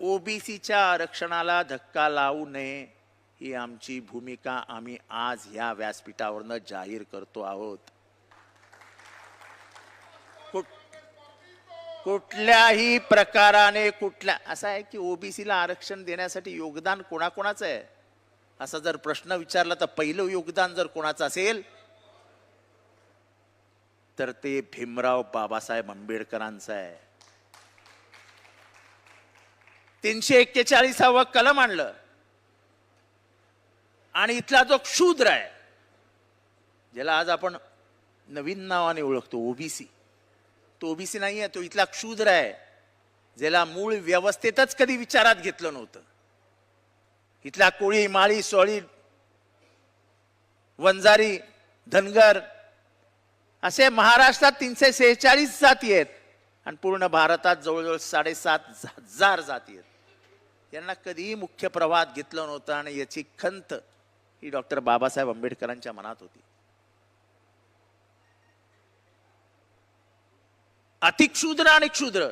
ओबीसीच्या आरक्षणाला धक्का लावू नये ही आमची भूमिका आम्ही आज ह्या व्यासपीठावरनं जाहीर करतो आहोत. कुठ- कुठल्याही प्रकाराने कुठल्या असं आहे की ओबीसीला आरक्षण देण्यासाठी योगदान कोणाकोणाचं आहे? असा जर प्रश्न विचारला तर पहिलं योगदान जर कोणाचं असेल तर ते भीमराव बाबासाहेब आंबेडकरांचं आहे. तीनशे एक्केचाळीसावं कलम आणलं. आणि इथला जो क्षुद्र आहे ज्याला आज आपण नवीन नावाने ओळखतो ओबीसी. तो ओबीसी नाही आहे तो इथला क्षुद्र आहे ज्याला मूळ व्यवस्थेतच कधी विचारात घेतलं नव्हतं. इथला कोळी माळी सोळी वंजारी धनगर असे महाराष्ट्रात तीनशे सेहेचाळीस जाती आहेत आणि पूर्ण भारतात जवळजवळ साडेसात हजार जाती आहेत. यांना कधीही मुख्य प्रवाहात घेतलं नव्हतं आणि याची खंत ही डॉक्टर बाबासाहेब आंबेडकरांच्या मनात होती. अतिक्षुद्र आणि क्षुद्र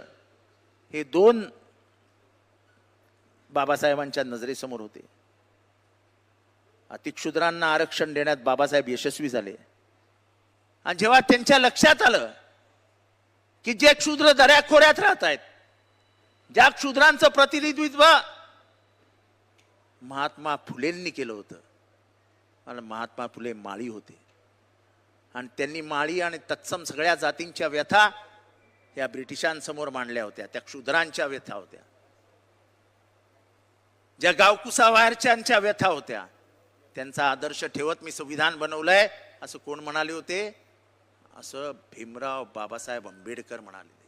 हे दोन बाबासाहेबांच्या नजरेसमोर होते. अतिक्षुद्रांना आरक्षण देण्यात बाबासाहेब यशस्वी झाले. आणि जेव्हा त्यांच्या लक्षात आलं की जे क्षुद्र दऱ्याखोऱ्यात राहत आहेत ज्या क्षुद्रांचं प्रतिनिधित्व महात्मा फुलेंनी केलं होतं. आणि महात्मा फुले माळी होते. आणि त्यांनी माळी आणि तत्सम सगळ्या जातींच्या व्यथा या ब्रिटिशांसमोर मांडल्या होत्या त्या क्षुद्रांच्या व्यथा होत्या. ज्या गावकुसाबाहेरच्यांच्या व्यथा होत्या त्यांचा आदर्श ठेवत मी संविधान बनवलंय असं कोण म्हणाले होते? असं भीमराव बाबासाहेब आंबेडकर म्हणाले.